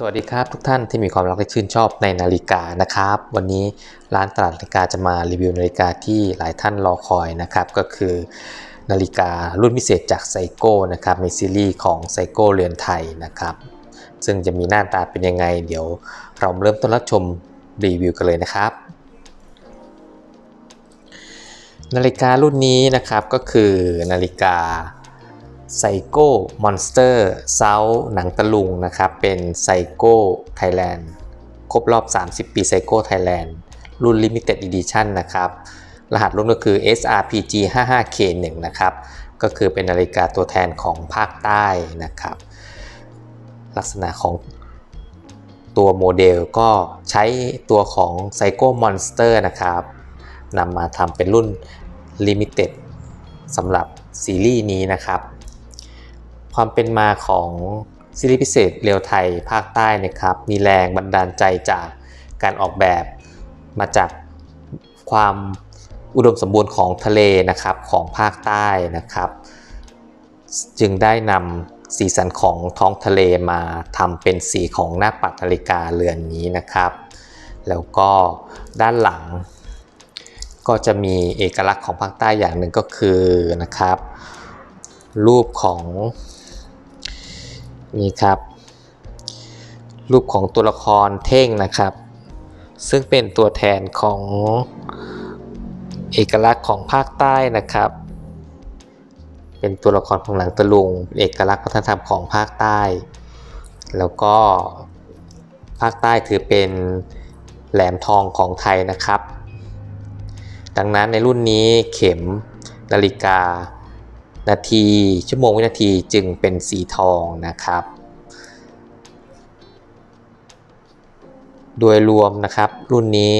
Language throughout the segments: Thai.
สวัสดีครับทุกท่านที่มีความรักและชื่นชอบในนาฬิกานะครับ วันนี้ร้านตลาดนาฬิกาจะมารีวิวนาฬิกาที่หลายท่านรอคอยนะครับก็คือ นาฬิการุ่นพิเศษจากไซโก้นะครับในซีรีส์ของไซโก้เรือนไทยนะครับ ซึ่งจะมีหน้าตาเป็นยังไง เดี๋ยวเราเริ่มต้นรับชมรีวิวกันเลยนะครับ นาฬิการุ่นนี้นะครับก็คือนาฬิกา ไซโก้มอนสเตอร์เซาหนังตะลุงนะครับ เป็นไซโก้ไทยแลนด์ครบรอบ 30 ปีไซโก้ไทยแลนด์รุ่น Limited Edition นะครับ รหัสรุ่นก็คือ SRPG 55K1 นะครับ ก็คือเป็นนาฬิกาตัวแทนของภาคใต้นะครับ ลักษณะของตัวโมเดลก็ใช้ตัวของ Psycho Monster นะครับนำมาทำเป็นรุ่น Limited สำหรับซีรีส์นี้นะครับ ความเป็นมาของซีรีส์พิเศษเรียวไทยภาคใต้นะครับ มีแรงบันดาลใจจากการออกแบบมาจากความอุดมสมบูรณ์ของทะเลนะครับของภาคใต้นะครับ จึงได้นำสีสันของท้องทะเลมาทำเป็นสีของหน้าปัดนาฬิกาเรือนนี้นะครับ แล้วก็ด้านหลัง ก็จะมีเอกลักษณ์ของภาคใต้อย่างหนึ่งก็คือนะครับ รูปของ นี่ครับ รูปของตัวละครเท่งนะครับ ซึ่งเป็นตัวแทนของเอกลักษณ์ของภาคใต้นะครับ เป็นตัวละครของหนังตะลุงเอกลักษณ์วัฒนธรรมของภาคใต้ แล้วก็ภาคใต้ถือเป็นแหลมทองของไทยนะครับ ดังนั้นในรุ่นนี้เข็มนาฬิกา นาที ชั่วโมงวินาทีจึงเป็นสีทองนะครับ โดยรวมนะครับ รุ่นนี้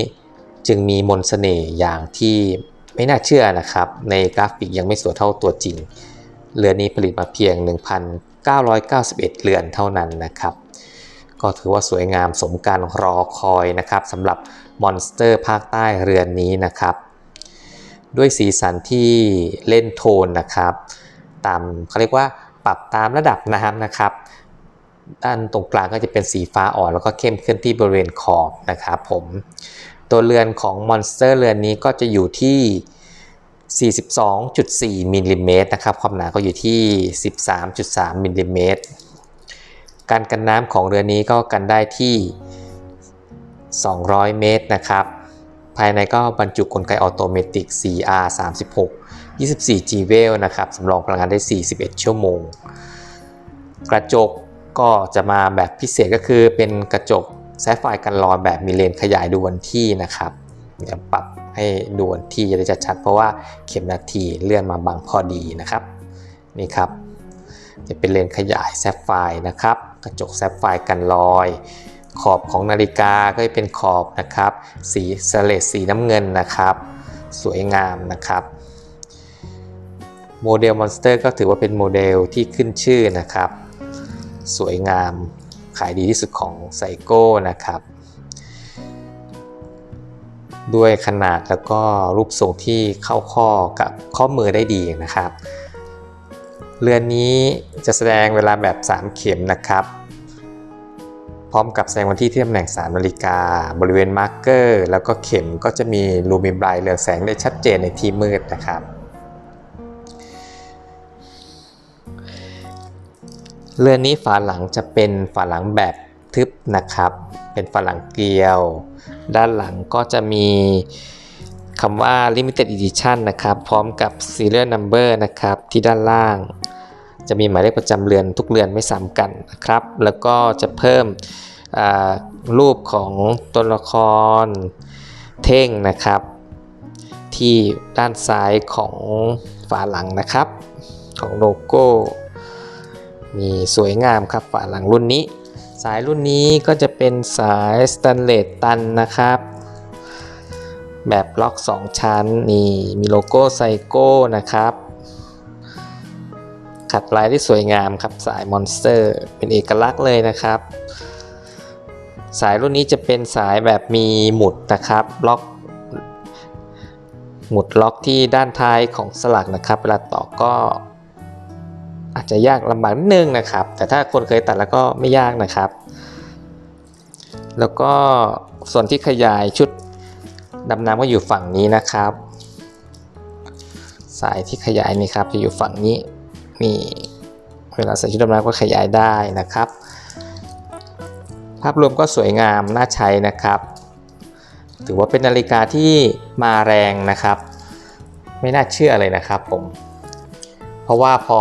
จึงมีมนสเสน่ห์อย่างที่ไม่น่าเชื่อนะครับ ในกราฟิกยังไม่สวยเท่าตัวจริง เรือนนี้ผลิตมาเพียง 1,991 เรือนเท่านั้นนะครับ ก็ถือว่าสวยงามสมการรอคอยนะครับสำหรับมอนสเตอร์ภาคใต้เรือนนี้นะครับ ด้วยสีสันที่เล่นโทนนะครับ ตามเขาเรียกว่าปรับตามระดับน้ำนะครับ ด้านตรงกลางก็จะเป็นสีฟ้าอ่อน แล้วก็เข้มขึ้นที่บริเวณขอบนะครับผม ตัวเรือนของมอนสเตอร์เรือนนี้ก็จะอยู่ที่42.4มิลลิเมตรนะครับ ความหนาก็อยู่ที่ 13.3มิลลิเมตร การกันน้ำของเรือนนี้ก็กันได้ที่ 200 เมตรนะครับ ภายในก็บรรจุกลไกออโตเมติก 4R 36 24 G w e l นะครับสำรองพลังงานได้ 41 ชั่วโมง กระจกก็จะมาแบบพิเศษก็คือเป็นกระจกแซฟไฟกันรอยแบบมีเลนขยายดูวันที่นะครับเดี๋ยวปรับให้ดูวันที่จะได้ชัดเพราะว่าเข็มนาทีเลื่อนมาบังพอดีนะครับนี่ครับ จะเป็นเลนขยายแซฟไฟนะครับกระจกแซฟไฟกันรอย ขอบของนาฬิกาก็จะเป็นขอบนะครับ สีสเลตสีน้ำเงินนะครับ สวยงามนะครับโมเดลมอนสเตอร์ก็ถือว่าเป็นโมเดลที่ขึ้นชื่อนะครับ สวยงามขายดีที่สุดของไซโก้นะครับ ด้วยขนาดแล้วก็รูปทรงที่เข้าข้อกับข้อมือได้ดีนะครับ เรือนนี้จะแสดงเวลาแบบ 3 เข็มนะครับ ร้อมกับแสดงวันที่ที่ตำแหน่ง3นาฬิกา บริเวณมาร์กเกอร์ แล้วก็เข็มก็จะมีลูมินไบรเรืองแสงได้ชัดเจนในที่มืดนะครับ เรือนนี้ฝาหลังจะเป็นฝาหลังแบบทึบนะครับ เป็นฝาหลังเกลียว ด้านหลังก็จะมีคำว่า limited edition นะครับ พร้อมกับ serial number นะครับ ที่ด้านล่าง จะมีหมายเลขประจำเรือนทุกเรือนไม่ซ้ำกันนะครับ แล้วก็จะเพิ่ม รูปของตัวละครเท่งนะครับ ที่ด้านซ้ายของฝาหลังนะครับ ของโลโก้มีสวยงามครับฝาหลังรุ่นนี้ สายรุ่นนี้ก็จะเป็นสายสแตนเลสตันนะครับ แบบล็อก 2 ชั้นนี่มีโลโก้ไซโก้นะครับขัดลายได้สวยงามครับสายมอนสเตอร์ เป็นเอกลักษณ์เลยนะครับ สายรุ่นนี้จะเป็นสายแบบมีหมุดนะครับล็อก หมุดล็อกที่ด้านท้ายของสลักนะครับเวลาต่อก็อาจจะยากลำบากนิดนึงนะครับ แต่ถ้าคนเคยตัดแล้วก็ไม่ยากนะครับ แล้วก็ส่วนที่ขยายชุดดำน้ำก็อยู่ฝั่งนี้นะครับ สายที่ขยายนี่ครับจะอยู่ฝั่งนี้นี่เวลาใส่ชุดดำน้ำก็ขยายได้นะครับาพรวมก็สวยงามน่าใช้นะครับ ถือว่าเป็นนาฬิกาที่มาแรงนะครับ ไม่น่าเชื่อเลยนะครับผม เพราะว่าพอ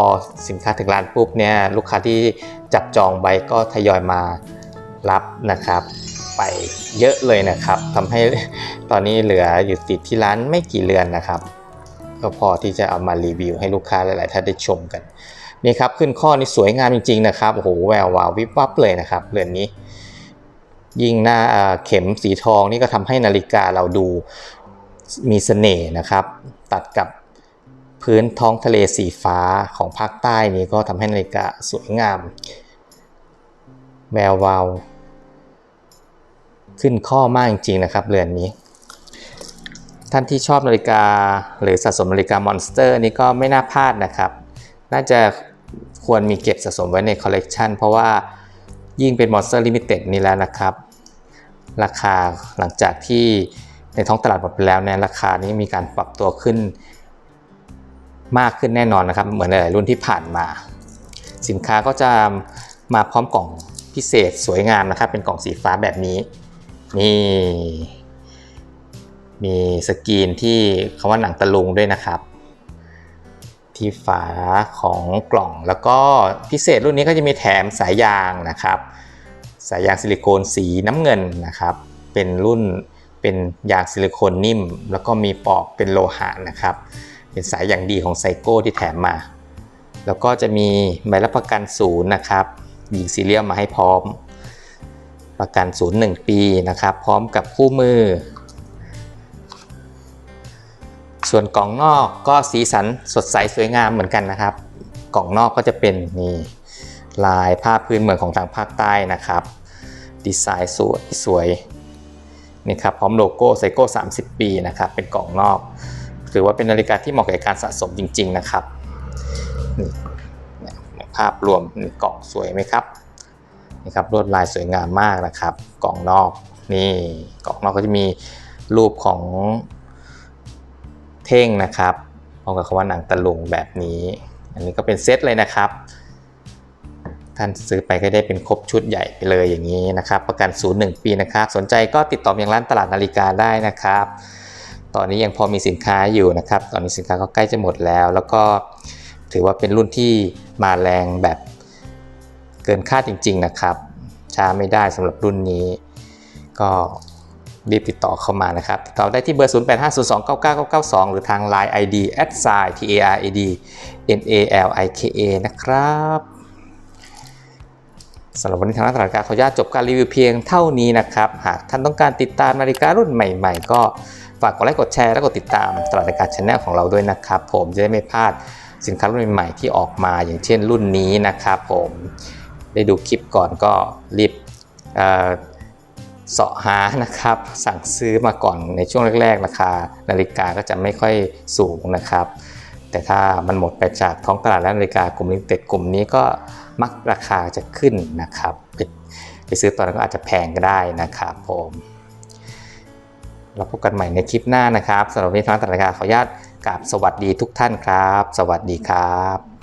สินค้าถึงร้านปุ๊บเนี่ยลูกค้าที่จับจองไว้ก็ทยอยมารับนะครับ ไปเยอะเลยนะครับทำให้ตอนนี้เหลืออยู่ติดที่ร้านไม่กี่เรือนนะครับ ก็พอที่จะเอามารีวิวให้ลูกค้าหลาย ๆ ท่านได้ชมกันนี่ครับขึ้นข้อนี่สวยงามจริงๆนะครับโอ้โหแวววาววิบวับเลยนะครับเรือนนี้ ยิ่งหน้าเข็มสีทองนี่ก็ทำให้นาฬิกาเราดูมีเสน่ห์นะครับ ตัดกับพื้นท้องทะเลสีฟ้าของภาคใต้นี้ก็ทำให้นาฬิกาสวยงาม แวววาวขึ้นข้อมากจริงๆนะครับเรือนนี้ ท่านที่ชอบนาฬิกาหรือสะสมนาฬิกามอนสเตอร์นี่ก็ไม่น่าพลาดนะครับ น่าจะควรมีเก็บสะสมไว้ในคอลเลกชันเพราะว่ายิ่งเป็น Monster Limited นี่แล้วนะครับ ราคาหลังจากที่ในท้องตลาดหมดไปแล้วเนี่ยราคานี้มีการปรับตัวขึ้นมากขึ้นแน่นอนนะครับ เหมือนหลายรุ่นที่ผ่านมา สินค้าก็จะมาพร้อมกล่องพิเศษสวยงามนะครับ เป็นกล่องสีฟ้าแบบนี้ นี่มีสกรีนที่คำว่าหนังตะลุงด้วยนะครับ ที่ฝาของกล่องแล้วก็พิเศษรุ่นนี้ก็จะมีแถมสายยางนะครับ สายยางซิลิโคนสีน้ำเงินนะครับ เป็นรุ่นเป็นยางซิลิโคนนิ่ม แล้วก็มีปอกเป็นโลหะนะครับ เป็นสายอย่างดีของไซโก้ที่แถมมา แล้วก็จะมีใบรับประกันศูนย์นะครับยิงซีเรียลมาให้พร้อม ประกันศูนย์หนึ่งปีนะครับ พร้อมกับคู่มือ ส่วนกล่องนอกก็สีสันสดใสสวยงามเหมือนกันนะครับ กล่องนอกก็จะเป็นนี่ ลายผ้าพื้นเมืองของทางภาคใต้นะครับ ดีไซน์สวยสวยนี่ครับพร้อมโลโก้ไซโก้30 ปีนะครับ เป็นกล่องนอกถือว่าเป็นนาฬิกาที่เหมาะกับการสะสมจริง ๆนะครับนี่ภาพรวมกล่องสวยไหมครับนี่ครับลวดลายสวยงามมากนะครับ กล่องนอกนี่กล่องนอกก็จะมีรูปของเท่งนะครับพร้อมกับคำว่าหนังตะลุงแบบนี้ อันนี้ก็เป็นเซตเลยนะครับ ท่านซื้อไปก็ได้เป็นครบชุดใหญ่ไปเลยอย่างนี้นะครับ ประกันศูนย์ปีนะครับ สนใจก็ติดต่อยังร้านตลาดนาฬิกาได้นะครับ ตอนนี้ยังพอมีสินค้าอยู่นะครับ ตอนนี้สินค้าก็ใกล้จะหมดแล้ว แล้วก็ถือว่าเป็นรุ่นที่มาแรงแบบเกินคาดจริง ๆ นะครับช้าไม่ได้สำหรับรุ่นนี้ ก็รีบติดต่อเข้ามานะครับ ติดต่อได้ที่เบอร์ 0850299992 หรือทาง Line ID at s i t a r a d n a l i k a นะครับ สำหรับวันนี้ทางร้านตลาดนาฬิกาขออนุญาตจบการรีวิวเพียงเท่านี้นะครับ หากท่านต้องการติดตามนาฬิการุ่นใหม่ ๆ ก็ฝากกดไลค์กดแชร์และกดติดตามตลาดนาฬิกาช anel ของเราด้วยนะครับ ผมจะได้ไม่พลาดสินค้ารุ่นใหม่ๆที่ออกมาอย่างเช่นรุ่นนี้นะครับผมได้ดูคลิปก่อนก็รีบเสาะหานะครับ สั่งซื้อมาก่อนในช่วงแรกๆราคานาฬิกาก็จะไม่ค่อยสูงนะครับ แต่ถ้ามันหมดไปจากท้องตลาดและนาฬิกากลุ่มลิมิเต็ดกลุ่มนี้ก็ มักราคาจะขึ้นนะครับ ไปซื้อตอนนั้นก็อาจจะแพงก็ได้นะครับผมเราพบกันใหม่ในคลิปหน้านะครับสำหรับวันนี้ทางตลาดนาฬิกาขออนุญาตกราบสวัสดีทุกท่านครับ สวัสดีครับ